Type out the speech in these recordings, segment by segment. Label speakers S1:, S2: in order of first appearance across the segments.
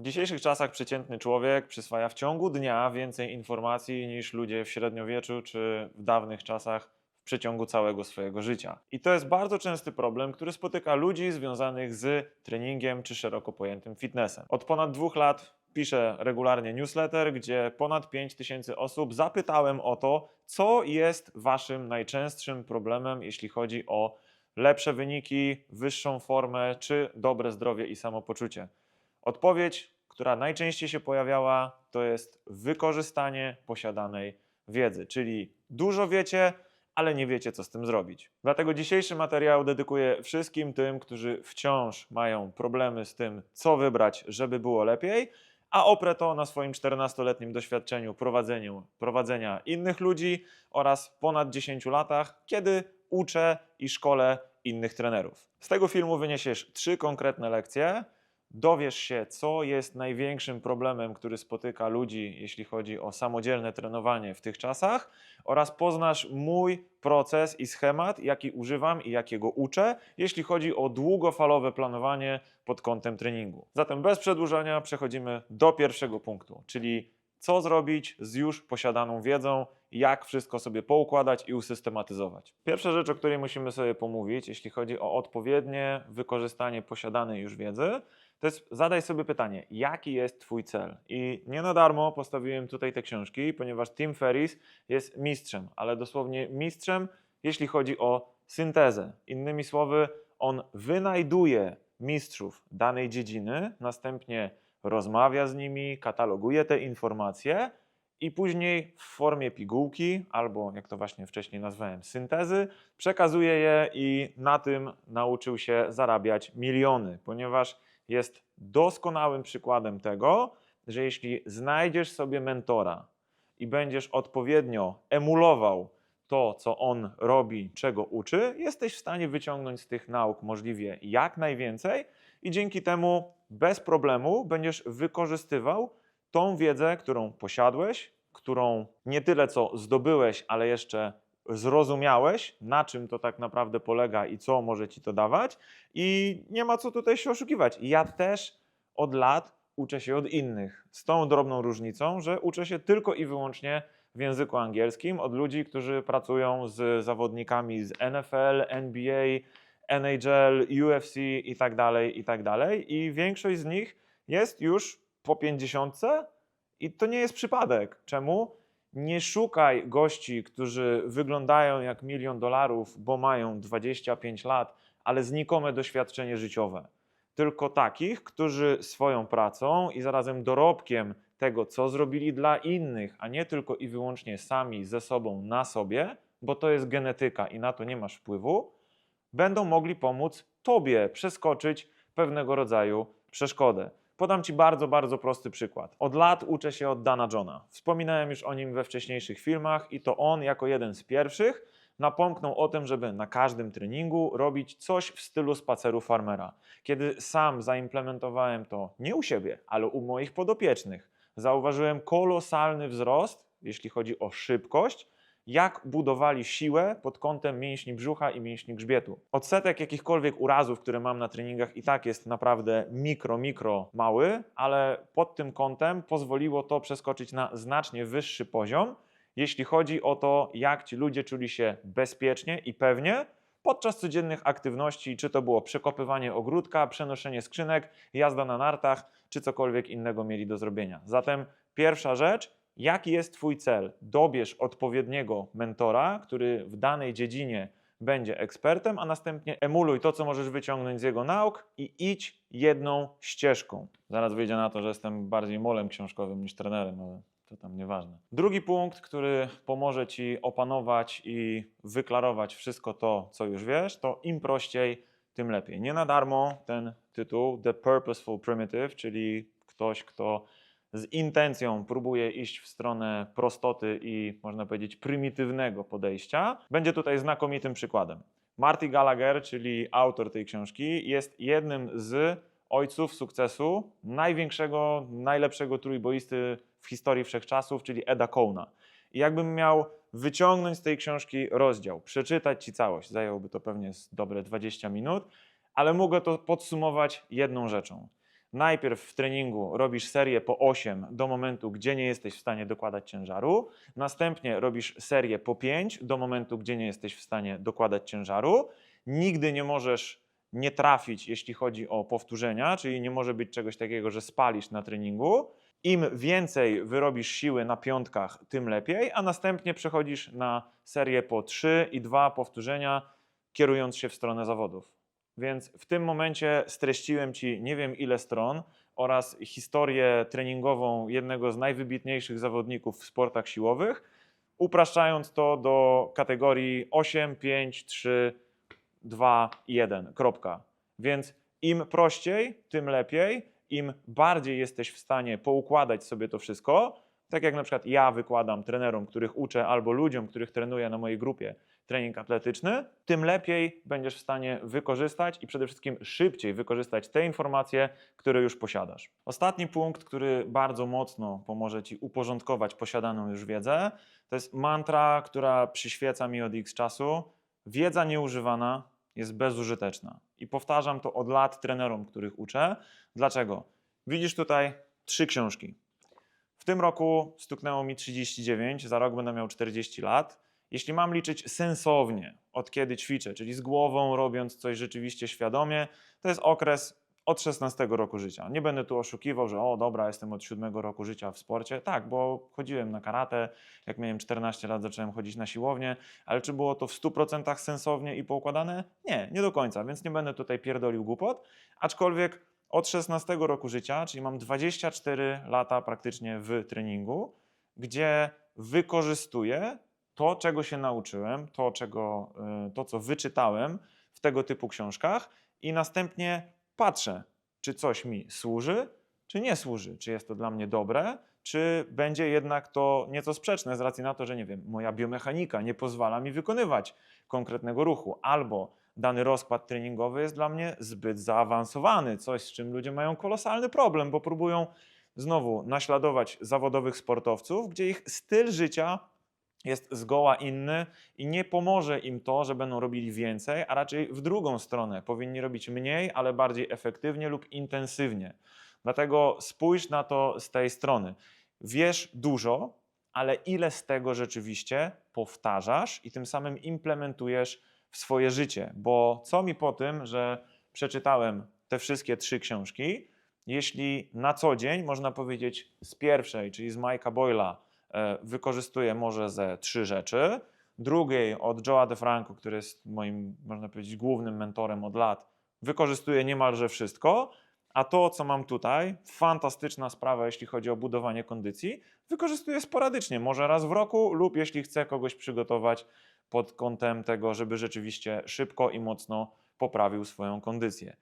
S1: W dzisiejszych czasach przeciętny człowiek przyswaja w ciągu dnia więcej informacji niż ludzie w średniowieczu czy w dawnych czasach w przeciągu całego swojego życia. I to jest bardzo częsty problem, który spotyka ludzi związanych z treningiem czy szeroko pojętym fitnessem. Od ponad dwóch lat piszę regularnie newsletter, gdzie ponad 5000 osób zapytałem o to, co jest waszym najczęstszym problemem, jeśli chodzi o lepsze wyniki, wyższą formę czy dobre zdrowie i samopoczucie. Odpowiedź, która najczęściej się pojawiała, to jest wykorzystanie posiadanej wiedzy, czyli dużo wiecie, ale nie wiecie, co z tym zrobić. Dlatego dzisiejszy materiał dedykuję wszystkim tym, którzy wciąż mają problemy z tym, co wybrać, żeby było lepiej, a oprę to na swoim 14-letnim doświadczeniu prowadzeniu, prowadzenia innych ludzi oraz ponad 10 latach, kiedy uczę i szkolę innych trenerów. Z tego filmu wyniesiesz trzy konkretne lekcje, dowiesz się, co jest największym problemem, który spotyka ludzi, jeśli chodzi o samodzielne trenowanie w tych czasach, oraz poznasz mój proces i schemat, jaki używam i jakiego uczę, jeśli chodzi o długofalowe planowanie pod kątem treningu. Zatem bez przedłużania przechodzimy do pierwszego punktu, czyli co zrobić z już posiadaną wiedzą, jak wszystko sobie poukładać i usystematyzować. Pierwsza rzecz, o której musimy sobie pomówić, jeśli chodzi o odpowiednie wykorzystanie posiadanej już wiedzy, to jest zadaj sobie pytanie, jaki jest Twój cel? I nie na darmo postawiłem tutaj te książki, ponieważ Tim Ferriss jest mistrzem, ale dosłownie mistrzem, jeśli chodzi o syntezę. Innymi słowy, on wynajduje mistrzów danej dziedziny, następnie rozmawia z nimi, kataloguje te informacje i później w formie pigułki, albo jak to właśnie wcześniej nazwałem, syntezy, przekazuje je i na tym nauczył się zarabiać miliony, ponieważ jest doskonałym przykładem tego, że jeśli znajdziesz sobie mentora i będziesz odpowiednio emulował to, co on robi, czego uczy, jesteś w stanie wyciągnąć z tych nauk możliwie jak najwięcej i dzięki temu bez problemu będziesz wykorzystywał tą wiedzę, którą posiadłeś, którą nie tyle co zdobyłeś, ale jeszcze zrozumiałeś, na czym to tak naprawdę polega i co może ci to dawać, i nie ma co tutaj się oszukiwać. Ja też od lat uczę się od innych, z tą drobną różnicą, że uczę się tylko i wyłącznie w języku angielskim od ludzi, którzy pracują z zawodnikami z NFL, NBA, NHL, UFC i tak dalej, i tak dalej. I większość z nich jest już po 50 i to nie jest przypadek. Czemu? Nie szukaj gości, którzy wyglądają jak milion dolarów, bo mają 25 lat, ale znikome doświadczenie życiowe. Tylko takich, którzy swoją pracą i zarazem dorobkiem tego, co zrobili dla innych, a nie tylko i wyłącznie sami ze sobą na sobie, bo to jest genetyka i na to nie masz wpływu, będą mogli pomóc Tobie przeskoczyć pewnego rodzaju przeszkodę. Podam Ci bardzo, bardzo prosty przykład. Od lat uczę się od Dana Johna. Wspominałem już o nim we wcześniejszych filmach i to on jako jeden z pierwszych napomknął o tym, żeby na każdym treningu robić coś w stylu spaceru farmera. Kiedy sam zaimplementowałem to nie u siebie, ale u moich podopiecznych, zauważyłem kolosalny wzrost, jeśli chodzi o szybkość, jak budowali siłę pod kątem mięśni brzucha i mięśni grzbietu. Odsetek jakichkolwiek urazów, które mam na treningach i tak jest naprawdę mikro, mikro mały, ale pod tym kątem pozwoliło to przeskoczyć na znacznie wyższy poziom, jeśli chodzi o to, jak ci ludzie czuli się bezpiecznie i pewnie podczas codziennych aktywności, czy to było przekopywanie ogródka, przenoszenie skrzynek, jazda na nartach, czy cokolwiek innego mieli do zrobienia. Zatem pierwsza rzecz, jaki jest Twój cel? Dobierz odpowiedniego mentora, który w danej dziedzinie będzie ekspertem, a następnie emuluj to, co możesz wyciągnąć z jego nauk i idź jedną ścieżką. Zaraz wyjdzie na to, że jestem bardziej molem książkowym niż trenerem, ale to tam nieważne. Drugi punkt, który pomoże Ci opanować i wyklarować wszystko to, co już wiesz, to im prościej, tym lepiej. Nie na darmo ten tytuł The Purposeful Primitive, czyli ktoś, kto z intencją próbuje iść w stronę prostoty i można powiedzieć prymitywnego podejścia, będzie tutaj znakomitym przykładem. Marty Gallagher, czyli autor tej książki, jest jednym z ojców sukcesu największego, najlepszego trójboisty w historii wszechczasów, czyli Eda Coena. I jakbym miał wyciągnąć z tej książki rozdział, przeczytać ci całość, zajęłoby to pewnie dobre 20 minut, ale mogę to podsumować jedną rzeczą. Najpierw w treningu robisz serię po 8 do momentu, gdzie nie jesteś w stanie dokładać ciężaru, następnie robisz serię po 5 do momentu, gdzie nie jesteś w stanie dokładać ciężaru. Nigdy nie możesz nie trafić, jeśli chodzi o powtórzenia, czyli nie może być czegoś takiego, że spalisz na treningu. Im więcej wyrobisz siły na piątkach, tym lepiej, a następnie przechodzisz na serię po 3 i 2 powtórzenia, kierując się w stronę zawodów. Więc w tym momencie streściłem Ci nie wiem ile stron oraz historię treningową jednego z najwybitniejszych zawodników w sportach siłowych, upraszczając to do kategorii 8, 5, 3, 2, 1. Kropka. Więc im prościej, tym lepiej. Im bardziej jesteś w stanie poukładać sobie to wszystko, tak jak na przykład ja wykładam trenerom, których uczę, albo ludziom, których trenuję na mojej grupie trening atletyczny, tym lepiej będziesz w stanie wykorzystać i przede wszystkim szybciej wykorzystać te informacje, które już posiadasz. Ostatni punkt, który bardzo mocno pomoże Ci uporządkować posiadaną już wiedzę, to jest mantra, która przyświeca mi od x czasu. Wiedza nieużywana jest bezużyteczna. I powtarzam to od lat trenerom, których uczę. Dlaczego? Widzisz tutaj trzy książki. W tym roku stuknęło mi 39, za rok będę miał 40 lat. Jeśli mam liczyć sensownie, od kiedy ćwiczę, czyli z głową, robiąc coś rzeczywiście świadomie, to jest okres od 16 roku życia. Nie będę tu oszukiwał, że o dobra, jestem od 7 roku życia w sporcie. Tak, bo chodziłem na karate, jak miałem 14 lat zacząłem chodzić na siłownię, ale czy było to w 100% sensownie i poukładane? Nie, nie do końca, więc nie będę tutaj pierdolił głupot, aczkolwiek od 16 roku życia, czyli mam 24 lata praktycznie w treningu, gdzie wykorzystuję to, czego się nauczyłem, to, czego, y, to co wyczytałem w tego typu książkach i następnie patrzę, czy coś mi służy, czy nie służy, czy jest to dla mnie dobre, czy będzie jednak to nieco sprzeczne z racji na to, że nie wiem, moja biomechanika nie pozwala mi wykonywać konkretnego ruchu, albo dany rozkład treningowy jest dla mnie zbyt zaawansowany, coś z czym ludzie mają kolosalny problem, bo próbują znowu naśladować zawodowych sportowców, gdzie ich styl życia jest zgoła inny i nie pomoże im to, że będą robili więcej, a raczej w drugą stronę. Powinni robić mniej, ale bardziej efektywnie lub intensywnie. Dlatego spójrz na to z tej strony. Wiesz dużo, ale ile z tego rzeczywiście powtarzasz i tym samym implementujesz w swoje życie? Bo co mi po tym, że przeczytałem te wszystkie trzy książki, jeśli na co dzień, można powiedzieć, z pierwszej, czyli z Mike'a Boyla, wykorzystuję może ze trzy rzeczy, drugiej od Joe'a DeFranco, który jest moim, można powiedzieć, głównym mentorem od lat, wykorzystuję niemalże wszystko, a to, co mam tutaj, fantastyczna sprawa, jeśli chodzi o budowanie kondycji, wykorzystuję sporadycznie, może raz w roku, lub jeśli chcę kogoś przygotować pod kątem tego, żeby rzeczywiście szybko i mocno poprawił swoją kondycję.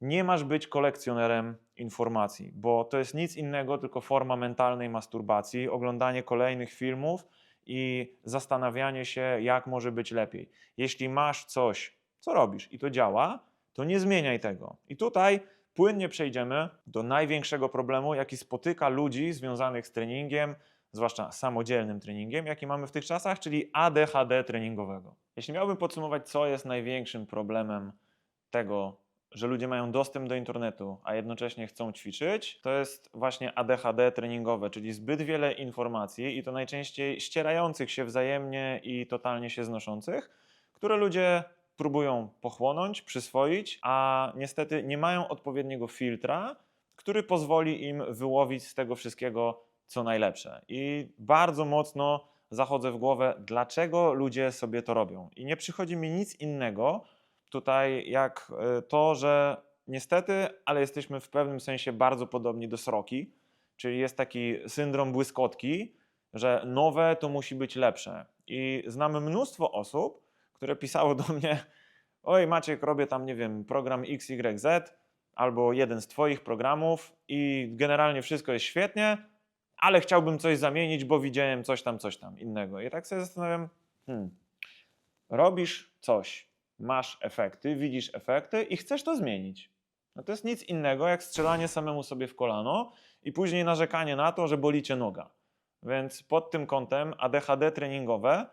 S1: Nie masz być kolekcjonerem informacji, bo to jest nic innego, tylko forma mentalnej masturbacji, oglądanie kolejnych filmów i zastanawianie się, jak może być lepiej. Jeśli masz coś, co robisz i to działa, to nie zmieniaj tego. I tutaj płynnie przejdziemy do największego problemu, jaki spotyka ludzi związanych z treningiem, zwłaszcza samodzielnym treningiem, jaki mamy w tych czasach, czyli ADHD treningowego. Jeśli miałbym podsumować, co jest największym problemem tego, że ludzie mają dostęp do internetu, a jednocześnie chcą ćwiczyć, to jest właśnie ADHD treningowe, czyli zbyt wiele informacji i to najczęściej ścierających się wzajemnie i totalnie się znoszących, które ludzie próbują pochłonąć, przyswoić, a niestety nie mają odpowiedniego filtra, który pozwoli im wyłowić z tego wszystkiego co najlepsze. I bardzo mocno zachodzę w głowę, dlaczego ludzie sobie to robią. I nie przychodzi mi nic innego tutaj, jak e, to, że niestety, ale jesteśmy w pewnym sensie bardzo podobni do sroki, czyli jest taki syndrom błyskotki, że nowe to musi być lepsze. I znamy mnóstwo osób, które pisało do mnie: Oj, Maciek, robię tam, nie wiem, program XYZ albo jeden z Twoich programów i generalnie wszystko jest świetnie, ale chciałbym coś zamienić, bo widziałem coś tam, coś tam innego. I tak sobie zastanawiam, hmm, robisz coś, masz efekty, widzisz efekty i chcesz to zmienić. No to jest nic innego jak strzelanie samemu sobie w kolano i później narzekanie na to, że boli cię noga. Więc pod tym kątem ADHD treningowe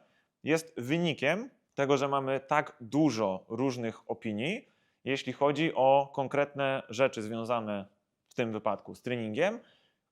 S1: jest wynikiem tego, że mamy tak dużo różnych opinii, jeśli chodzi o konkretne rzeczy związane w tym wypadku z treningiem,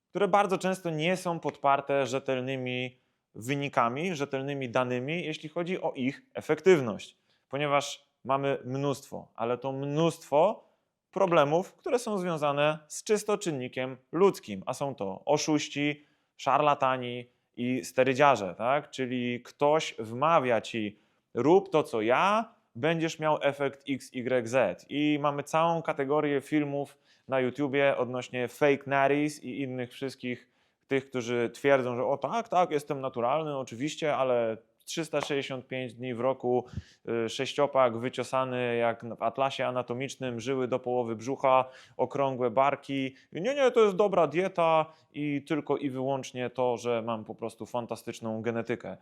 S1: które bardzo często nie są podparte rzetelnymi wynikami, rzetelnymi danymi, jeśli chodzi o ich efektywność, ponieważ mamy mnóstwo, ale to mnóstwo problemów, które są związane z czysto czynnikiem ludzkim, a są to oszuści, szarlatani i sterydziarze, tak? Czyli ktoś wmawia ci, rób to co ja, będziesz miał efekt XYZ. I mamy całą kategorię filmów na YouTubie odnośnie fake natties i innych wszystkich tych, którzy twierdzą, że o tak, tak, jestem naturalny, oczywiście, ale 365 dni w roku, y, sześciopak wyciosany jak w atlasie anatomicznym, żyły do połowy brzucha, okrągłe barki. Nie, nie, to jest dobra dieta i tylko i wyłącznie to, że mam po prostu fantastyczną genetykę.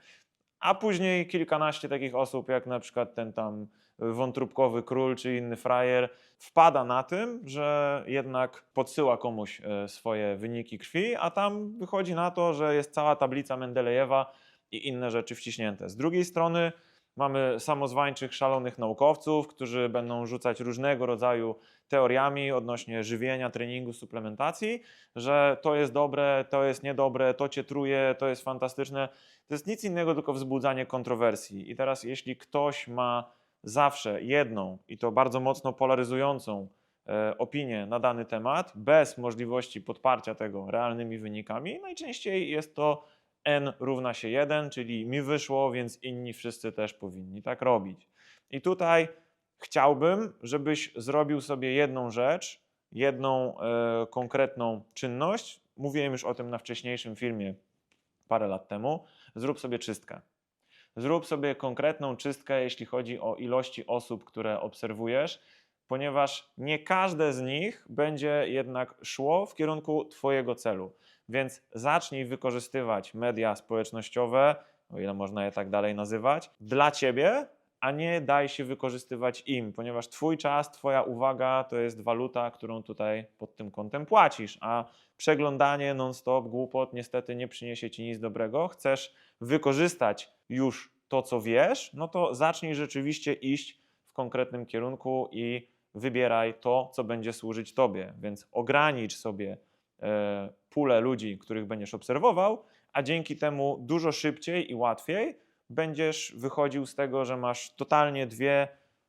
S1: A później kilkanaście takich osób, jak na przykład ten tam wątróbkowy król czy inny frajer, wpada na tym, że jednak podsyła komuś e, swoje wyniki krwi, a tam wychodzi na to, że jest cała tablica Mendelejewa i inne rzeczy wciśnięte. Z drugiej strony mamy samozwańczych, szalonych naukowców, którzy będą rzucać różnego rodzaju teoriami odnośnie żywienia, treningu, suplementacji, że to jest dobre, to jest niedobre, to cię truje, to jest fantastyczne. To jest nic innego, tylko wzbudzanie kontrowersji. I teraz, jeśli ktoś ma zawsze jedną i to bardzo mocno polaryzującą e, opinię na dany temat, bez możliwości podparcia tego realnymi wynikami, najczęściej jest to n równa się 1, czyli mi wyszło, więc inni wszyscy też powinni tak robić. I tutaj chciałbym, żebyś zrobił sobie jedną rzecz, jedną e, konkretną czynność. Mówiłem już o tym na wcześniejszym filmie parę lat temu. Zrób sobie czystkę. Zrób sobie konkretną czystkę, jeśli chodzi o ilości osób, które obserwujesz, ponieważ nie każde z nich będzie jednak szło w kierunku Twojego celu. Więc zacznij wykorzystywać media społecznościowe, o ile można je tak dalej nazywać, dla Ciebie, a nie daj się wykorzystywać im, ponieważ Twój czas, Twoja uwaga to jest waluta, którą tutaj pod tym kątem płacisz, a przeglądanie non-stop głupot niestety nie przyniesie Ci nic dobrego. Chcesz wykorzystać już to, co wiesz, no to zacznij rzeczywiście iść w konkretnym kierunku i wybieraj to, co będzie służyć Tobie. Więc ogranicz sobie e, pulę ludzi, których będziesz obserwował, a dzięki temu dużo szybciej i łatwiej będziesz wychodził z tego, że masz totalnie dwie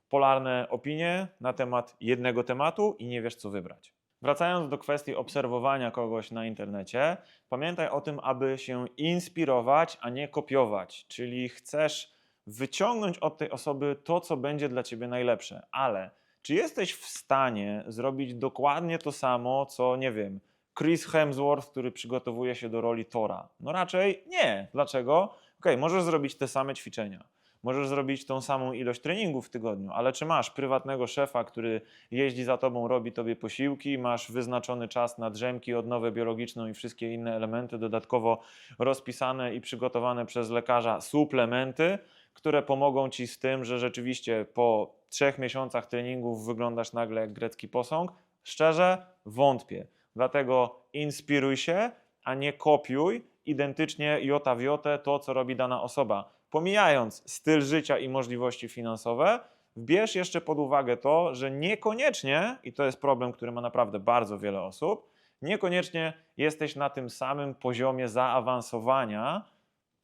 S1: polarne opinie na temat jednego tematu i nie wiesz, co wybrać. Wracając do kwestii obserwowania kogoś na internecie, pamiętaj o tym, aby się inspirować, a nie kopiować. Czyli chcesz wyciągnąć od tej osoby to, co będzie dla ciebie najlepsze, ale czy jesteś w stanie zrobić dokładnie to samo, co nie wiem, Chris Hemsworth, który przygotowuje się do roli Tora? No raczej nie. Dlaczego? Ok, możesz zrobić te same ćwiczenia Możesz zrobić tą samą ilość treningów w tygodniu, ale czy masz prywatnego szefa, który jeździ za tobą, robi tobie posiłki, masz wyznaczony czas na drzemki, odnowę biologiczną i wszystkie inne elementy, dodatkowo rozpisane i przygotowane przez lekarza suplementy, które pomogą ci z tym, że rzeczywiście po trzech miesiącach treningów wyglądasz nagle jak grecki posąg? Szczerze, wątpię. Dlatego inspiruj się, a nie kopiuj identycznie jota w jotę to, co robi dana osoba pomijając styl życia i możliwości finansowe, bierz jeszcze pod uwagę to, że niekoniecznie, i to jest problem, który ma naprawdę bardzo wiele osób, niekoniecznie jesteś na tym samym poziomie zaawansowania,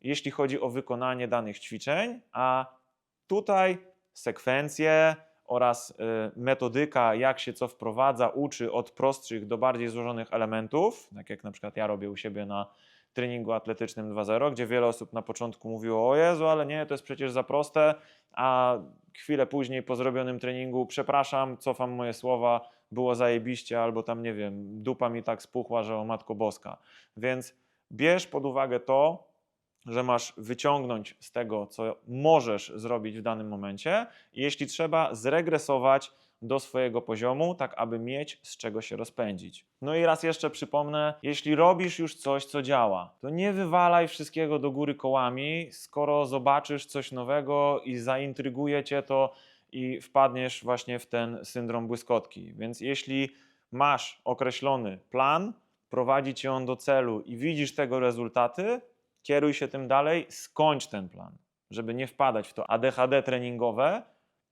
S1: jeśli chodzi o wykonanie danych ćwiczeń, a tutaj sekwencje oraz y, metodyka, jak się co wprowadza, uczy od prostszych do bardziej złożonych elementów, tak jak na przykład ja robię u siebie na treningu atletycznym 2.0, gdzie wiele osób na początku mówiło: O Jezu, ale nie, to jest przecież za proste, a chwilę później po zrobionym treningu, przepraszam, cofam moje słowa, było zajebiście, albo tam nie wiem, dupa mi tak spuchła, że o matko boska. Więc bierz pod uwagę to, że masz wyciągnąć z tego, co możesz zrobić w danym momencie, jeśli trzeba, zregresować do swojego poziomu, tak aby mieć z czego się rozpędzić. No i raz jeszcze przypomnę, jeśli robisz już coś, co działa, to nie wywalaj wszystkiego do góry kołami, skoro zobaczysz coś nowego i zaintryguje cię to i wpadniesz właśnie w ten syndrom błyskotki. Więc jeśli masz określony plan, prowadzi cię on do celu i widzisz tego rezultaty, kieruj się tym dalej, skończ ten plan, żeby nie wpadać w to ADHD treningowe,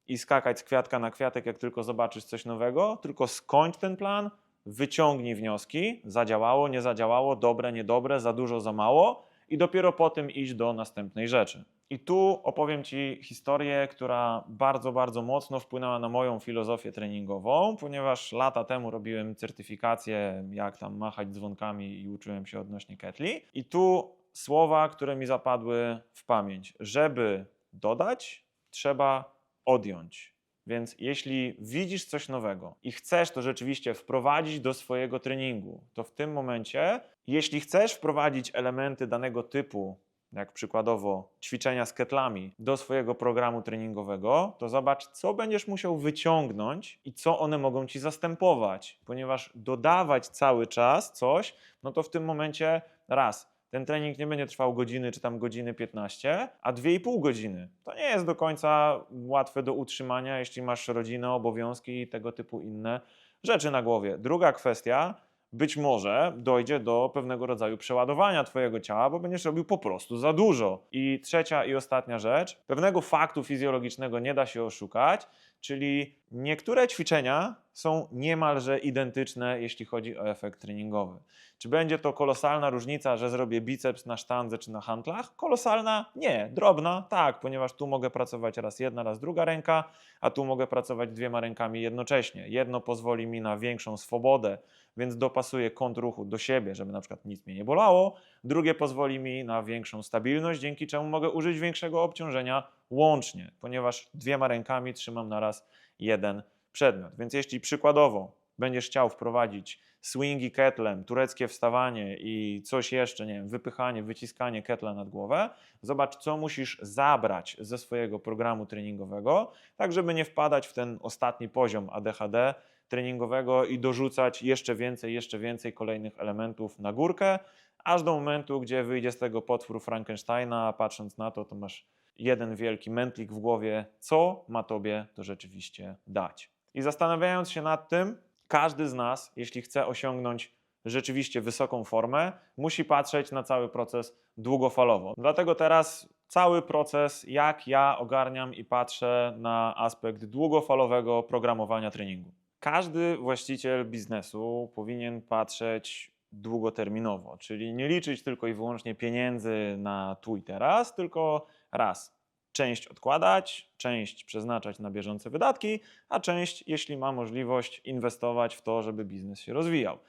S1: i skakać z kwiatka na kwiatek, jak tylko zobaczysz coś nowego, tylko skończ ten plan, wyciągnij wnioski, zadziałało, nie zadziałało, dobre, niedobre, za dużo, za mało i dopiero po tym iść do następnej rzeczy. I tu opowiem Ci historię, która bardzo, bardzo mocno wpłynęła na moją filozofię treningową, ponieważ lata temu robiłem certyfikację, jak tam machać dzwonkami i uczyłem się odnośnie ketli. I tu słowa, które mi zapadły w pamięć. Żeby dodać, trzeba odjąć. Więc jeśli widzisz coś nowego i chcesz to rzeczywiście wprowadzić do swojego treningu, to w tym momencie, jeśli chcesz wprowadzić elementy danego typu, jak przykładowo ćwiczenia z ketlami, do swojego programu treningowego, to zobacz, co będziesz musiał wyciągnąć i co one mogą ci zastępować, ponieważ dodawać cały czas coś, no to w tym momencie raz. Ten trening nie będzie trwał godziny czy tam godziny 15, a 2,5 godziny. To nie jest do końca łatwe do utrzymania, jeśli masz rodzinę, obowiązki i tego typu inne rzeczy na głowie. Druga kwestia, być może dojdzie do pewnego rodzaju przeładowania Twojego ciała, bo będziesz robił po prostu za dużo. I trzecia i ostatnia rzecz, pewnego faktu fizjologicznego nie da się oszukać, czyli niektóre ćwiczenia są niemalże identyczne, jeśli chodzi o efekt treningowy. Czy będzie to kolosalna różnica, że zrobię biceps na sztandze czy na hantlach? Kolosalna? Nie. Drobna? Tak, ponieważ tu mogę pracować raz jedna, raz druga ręka, a tu mogę pracować dwiema rękami jednocześnie. Jedno pozwoli mi na większą swobodę, więc dopasuję kąt ruchu do siebie, żeby na przykład nic mnie nie bolało. Drugie pozwoli mi na większą stabilność, dzięki czemu mogę użyć większego obciążenia łącznie, ponieważ dwiema rękami trzymam na raz jeden przedmiot. Więc jeśli przykładowo będziesz chciał wprowadzić swingi ketlem, tureckie wstawanie i coś jeszcze, nie wiem, wypychanie, wyciskanie ketla nad głowę, zobacz, co musisz zabrać ze swojego programu treningowego, tak żeby nie wpadać w ten ostatni poziom ADHD treningowego i dorzucać jeszcze więcej, jeszcze więcej kolejnych elementów na górkę, aż do momentu, gdzie wyjdzie z tego potwór Frankensteina, a patrząc na to, to masz jeden wielki mętlik w głowie, co ma tobie to rzeczywiście dać. I zastanawiając się nad tym, każdy z nas, jeśli chce osiągnąć rzeczywiście wysoką formę, musi patrzeć na cały proces długofalowo. Dlatego teraz cały proces, jak ja ogarniam i patrzę na aspekt długofalowego programowania treningu. Każdy właściciel biznesu powinien patrzeć długoterminowo, czyli nie liczyć tylko i wyłącznie pieniędzy na tu i teraz, tylko raz część odkładać, część przeznaczać na bieżące wydatki, a część, jeśli ma możliwość, inwestować w to, żeby biznes się rozwijał.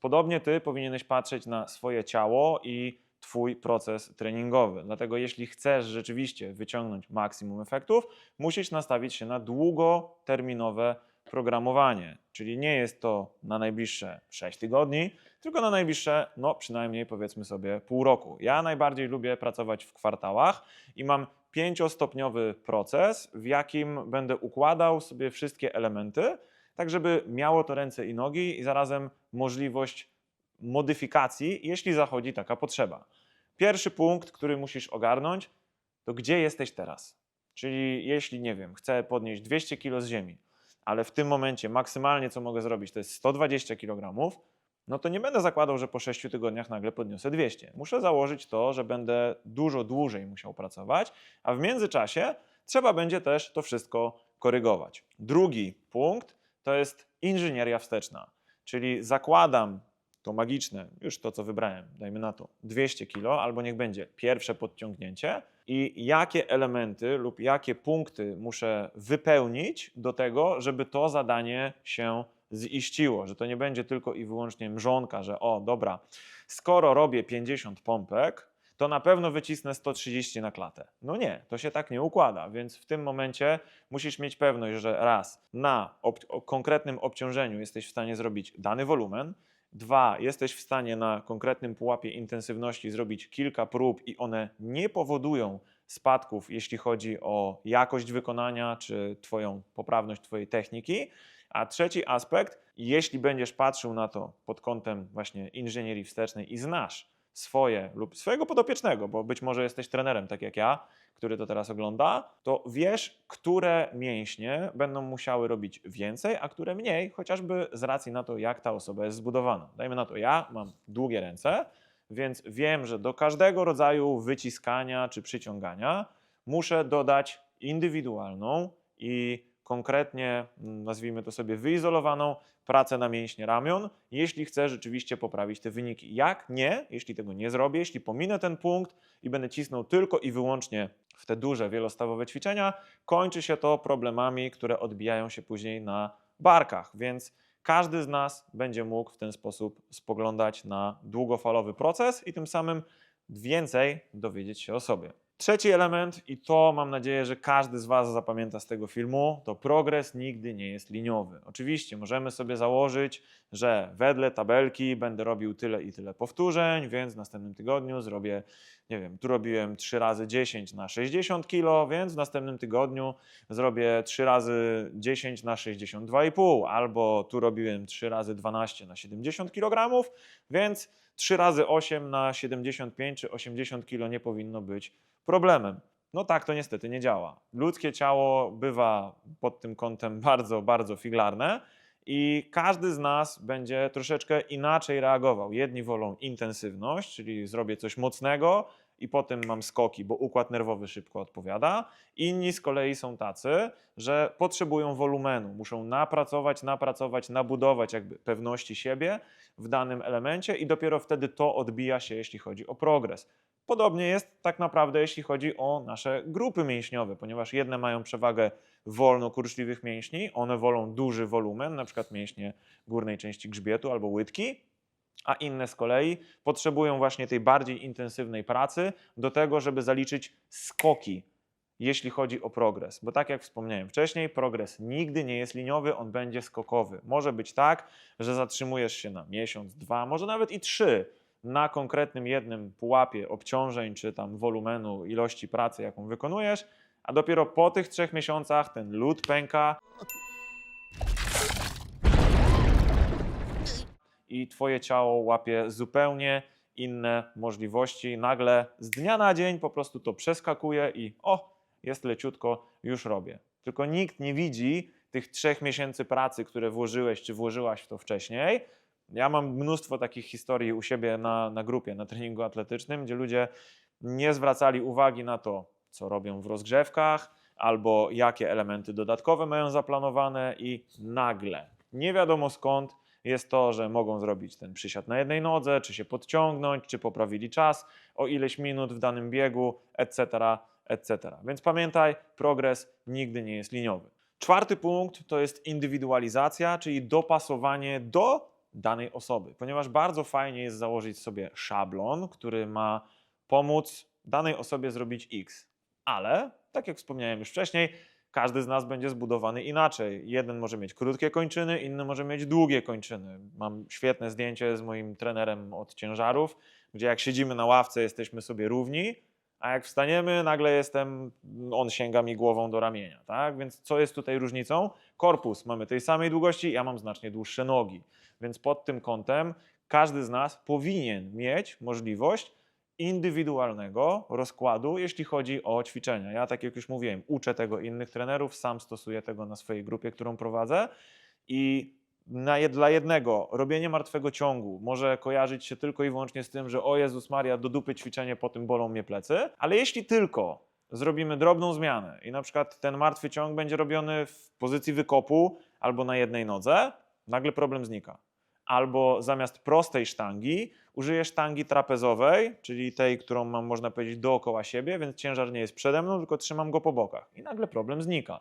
S1: Podobnie ty powinieneś patrzeć na swoje ciało i Twój proces treningowy. Dlatego, jeśli chcesz rzeczywiście wyciągnąć maksimum efektów, musisz nastawić się na długoterminowe programowanie. Czyli nie jest to na najbliższe 6 tygodni, tylko na najbliższe, no przynajmniej powiedzmy sobie pół roku. Ja najbardziej lubię pracować w kwartałach i mam pięciostopniowy proces, w jakim będę układał sobie wszystkie elementy, tak żeby miało to ręce i nogi i zarazem możliwość modyfikacji, jeśli zachodzi taka potrzeba. Pierwszy punkt, który musisz ogarnąć, to gdzie jesteś teraz. Czyli jeśli, nie wiem, chcę podnieść 200 kg z ziemi, ale w tym momencie maksymalnie co mogę zrobić to jest 120 kg, no to nie będę zakładał, że po 6 tygodniach nagle podniosę 200. Muszę założyć to, że będę dużo dłużej musiał pracować, a w międzyczasie trzeba będzie też to wszystko korygować. Drugi punkt to jest inżynieria wsteczna, czyli zakładam to magiczne, już to co wybrałem, dajmy na to 200 kg, albo niech będzie pierwsze podciągnięcie i jakie elementy lub jakie punkty muszę wypełnić do tego, żeby to zadanie się ziściło, że to nie będzie tylko i wyłącznie mrzonka, że o dobra, skoro robię 50 pompek, to na pewno wycisnę 130 na klatę. No nie, to się tak nie układa, więc w tym momencie musisz mieć pewność, że raz na ob konkretnym obciążeniu jesteś w stanie zrobić dany wolumen, Dwa, jesteś w stanie na konkretnym pułapie intensywności zrobić kilka prób i one nie powodują spadków, jeśli chodzi o jakość wykonania czy Twoją poprawność Twojej techniki. A trzeci aspekt, jeśli będziesz patrzył na to pod kątem właśnie inżynierii wstecznej i znasz swoje lub swojego podopiecznego, bo być może jesteś trenerem, tak jak ja, który to teraz ogląda, to wiesz, które mięśnie będą musiały robić więcej, a które mniej, chociażby z racji na to, jak ta osoba jest zbudowana. Dajmy na to, ja mam długie ręce, więc wiem, że do każdego rodzaju wyciskania czy przyciągania muszę dodać indywidualną i konkretnie, mm, nazwijmy to sobie, wyizolowaną pracę na mięśnie ramion, jeśli chcę rzeczywiście poprawić te wyniki. Jak nie, jeśli tego nie zrobię, jeśli pominę ten punkt i będę cisnął tylko i wyłącznie w te duże wielostawowe ćwiczenia, kończy się to problemami, które odbijają się później na barkach. Więc każdy z nas będzie mógł w ten sposób spoglądać na długofalowy proces i tym samym więcej dowiedzieć się o sobie. Trzeci element, i to mam nadzieję, że każdy z Was zapamięta z tego filmu, to progres nigdy nie jest liniowy. Oczywiście możemy sobie założyć, że wedle tabelki będę robił tyle i tyle powtórzeń, więc w następnym tygodniu zrobię, nie wiem, tu robiłem 3 razy 10 na 60 kg, więc w następnym tygodniu zrobię 3 razy 10 na 62,5, albo tu robiłem 3 razy 12 na 70 kg, więc 3 razy 8 na 75 czy 80 kg nie powinno być problemem. No tak to niestety nie działa. Ludzkie ciało bywa pod tym kątem bardzo, bardzo figlarne i każdy z nas będzie troszeczkę inaczej reagował. Jedni wolą intensywność, czyli zrobię coś mocnego i potem mam skoki, bo układ nerwowy szybko odpowiada. Inni z kolei są tacy, że potrzebują wolumenu, muszą napracować, napracować, nabudować jakby pewności siebie w danym elemencie i dopiero wtedy to odbija się, jeśli chodzi o progres. Podobnie jest tak naprawdę, jeśli chodzi o nasze grupy mięśniowe, ponieważ jedne mają przewagę wolno-kurczliwych mięśni, one wolą duży wolumen, na przykład mięśnie górnej części grzbietu albo łydki, a inne z kolei potrzebują właśnie tej bardziej intensywnej pracy do tego, żeby zaliczyć skoki, jeśli chodzi o progres. Bo tak jak wspomniałem wcześniej, progres nigdy nie jest liniowy, on będzie skokowy. Może być tak, że zatrzymujesz się na miesiąc, dwa, może nawet i trzy na konkretnym jednym pułapie obciążeń czy tam wolumenu ilości pracy, jaką wykonujesz, a dopiero po tych trzech miesiącach ten lód pęka i twoje ciało łapie zupełnie inne możliwości. Nagle z dnia na dzień po prostu to przeskakuje i o, jest leciutko, już robię. Tylko nikt nie widzi tych trzech miesięcy pracy, które włożyłeś czy włożyłaś w to wcześniej. Ja mam mnóstwo takich historii u siebie na, na grupie, na treningu atletycznym, gdzie ludzie nie zwracali uwagi na to, co robią w rozgrzewkach, albo jakie elementy dodatkowe mają zaplanowane, i nagle, nie wiadomo skąd, jest to, że mogą zrobić ten przysiad na jednej nodze, czy się podciągnąć, czy poprawili czas o ileś minut w danym biegu, etc., etc. Więc pamiętaj, progres nigdy nie jest liniowy. Czwarty punkt to jest indywidualizacja, czyli dopasowanie do danej osoby, ponieważ bardzo fajnie jest założyć sobie szablon, który ma pomóc danej osobie zrobić X, ale tak jak wspomniałem już wcześniej, każdy z nas będzie zbudowany inaczej. Jeden może mieć krótkie kończyny, inny może mieć długie kończyny. Mam świetne zdjęcie z moim trenerem od ciężarów, gdzie jak siedzimy na ławce, jesteśmy sobie równi, a jak wstaniemy, nagle jestem, on sięga mi głową do ramienia, tak? Więc co jest tutaj różnicą? Korpus mamy tej samej długości, ja mam znacznie dłuższe nogi. Więc pod tym kątem każdy z nas powinien mieć możliwość indywidualnego rozkładu, jeśli chodzi o ćwiczenia. Ja, tak jak już mówiłem, uczę tego innych trenerów, sam stosuję tego na swojej grupie, którą prowadzę i na, dla jednego robienie martwego ciągu może kojarzyć się tylko i wyłącznie z tym, że o Jezus Maria, do dupy ćwiczenie, po tym bolą mnie plecy, ale jeśli tylko zrobimy drobną zmianę i na przykład ten martwy ciąg będzie robiony w pozycji wykopu albo na jednej nodze, nagle problem znika. Albo zamiast prostej sztangi użyję sztangi trapezowej, czyli tej, którą mam, można powiedzieć, dookoła siebie, więc ciężar nie jest przede mną, tylko trzymam go po bokach. I nagle problem znika.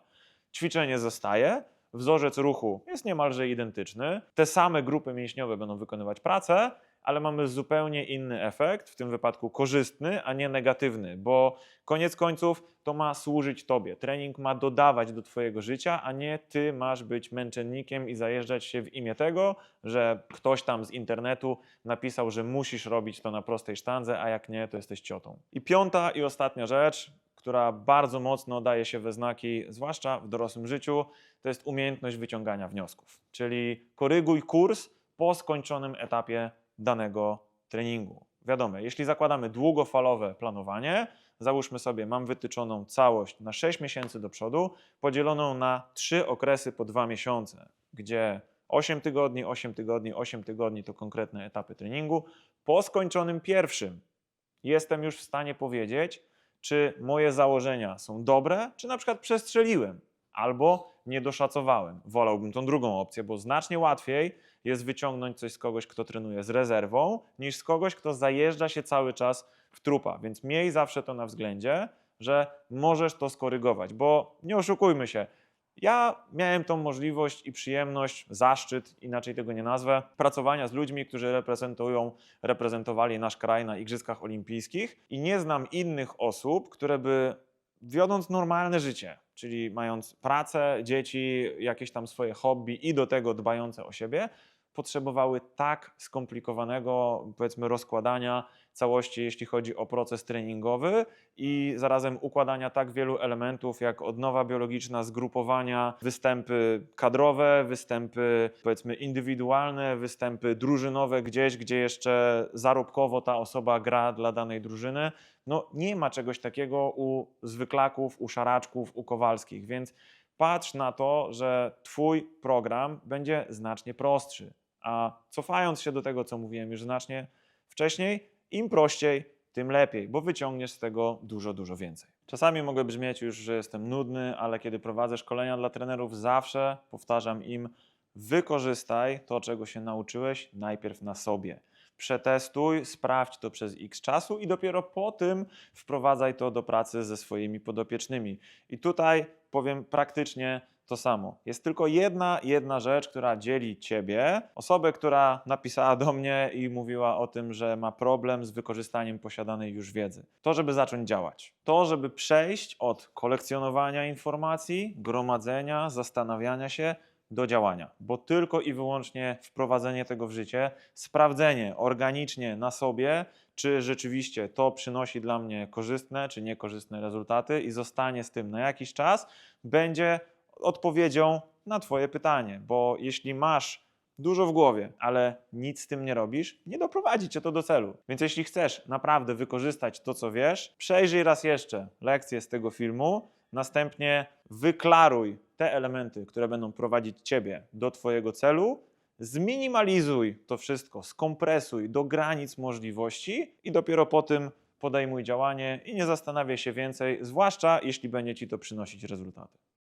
S1: Ćwiczenie zostaje, wzorzec ruchu jest niemalże identyczny, te same grupy mięśniowe będą wykonywać pracę, ale mamy zupełnie inny efekt, w tym wypadku korzystny, a nie negatywny, bo koniec końców to ma służyć Tobie. Trening ma dodawać do Twojego życia, a nie Ty masz być męczennikiem i zajeżdżać się w imię tego, że ktoś tam z internetu napisał, że musisz robić to na prostej sztandze, a jak nie, to jesteś ciotą. I piąta i ostatnia rzecz, która bardzo mocno daje się we znaki, zwłaszcza w dorosłym życiu, to jest umiejętność wyciągania wniosków. Czyli koryguj kurs po skończonym etapie danego treningu. Wiadomo, jeśli zakładamy długofalowe planowanie, załóżmy sobie, mam wytyczoną całość na 6 miesięcy do przodu, podzieloną na 3 okresy po 2 miesiące, gdzie 8 tygodni, 8 tygodni, 8 tygodni to konkretne etapy treningu. Po skończonym pierwszym jestem już w stanie powiedzieć, czy moje założenia są dobre, czy na przykład przestrzeliłem. Albo nie doszacowałem. Wolałbym tą drugą opcję, bo znacznie łatwiej jest wyciągnąć coś z kogoś, kto trenuje z rezerwą, niż z kogoś, kto zajeżdża się cały czas w trupa. Więc miej zawsze to na względzie, że możesz to skorygować, bo nie oszukujmy się. Ja miałem tą możliwość i przyjemność, zaszczyt, inaczej tego nie nazwę, pracowania z ludźmi, którzy reprezentują, reprezentowali nasz kraj na Igrzyskach Olimpijskich i nie znam innych osób, które by wiodąc normalne życie, czyli mając pracę, dzieci, jakieś tam swoje hobby i do tego dbające o siebie, potrzebowały tak skomplikowanego, powiedzmy, rozkładania całości, jeśli chodzi o proces treningowy i zarazem układania tak wielu elementów, jak odnowa biologiczna, zgrupowania, występy kadrowe, występy, powiedzmy, indywidualne, występy drużynowe gdzieś, gdzie jeszcze zarobkowo ta osoba gra dla danej drużyny. No nie ma czegoś takiego u zwyklaków, u szaraczków, u kowalskich, więc patrz na to, że Twój program będzie znacznie prostszy. A cofając się do tego, co mówiłem już znacznie wcześniej, im prościej, tym lepiej, bo wyciągniesz z tego dużo, dużo więcej. Czasami mogę brzmieć już, że jestem nudny, ale kiedy prowadzę szkolenia dla trenerów, zawsze powtarzam im: wykorzystaj to, czego się nauczyłeś, najpierw na sobie. Przetestuj, sprawdź to przez x czasu i dopiero po tym wprowadzaj to do pracy ze swoimi podopiecznymi. I tutaj powiem praktycznie to samo. Jest tylko jedna, jedna rzecz, która dzieli ciebie, osobę, która napisała do mnie i mówiła o tym, że ma problem z wykorzystaniem posiadanej już wiedzy. To, żeby zacząć działać. To, żeby przejść od kolekcjonowania informacji, gromadzenia, zastanawiania się do działania, bo tylko i wyłącznie wprowadzenie tego w życie, sprawdzenie organicznie na sobie, czy rzeczywiście to przynosi dla mnie korzystne czy niekorzystne rezultaty i zostanie z tym na jakiś czas, będzie odpowiedzią na Twoje pytanie, bo jeśli masz dużo w głowie, ale nic z tym nie robisz, nie doprowadzi Cię to do celu. Więc jeśli chcesz naprawdę wykorzystać to, co wiesz, przejrzyj raz jeszcze lekcję z tego filmu, następnie wyklaruj te elementy, które będą prowadzić Ciebie do Twojego celu, zminimalizuj to wszystko, skompresuj do granic możliwości i dopiero po tym podejmuj działanie i nie zastanawiaj się więcej, zwłaszcza jeśli będzie Ci to przynosić rezultaty.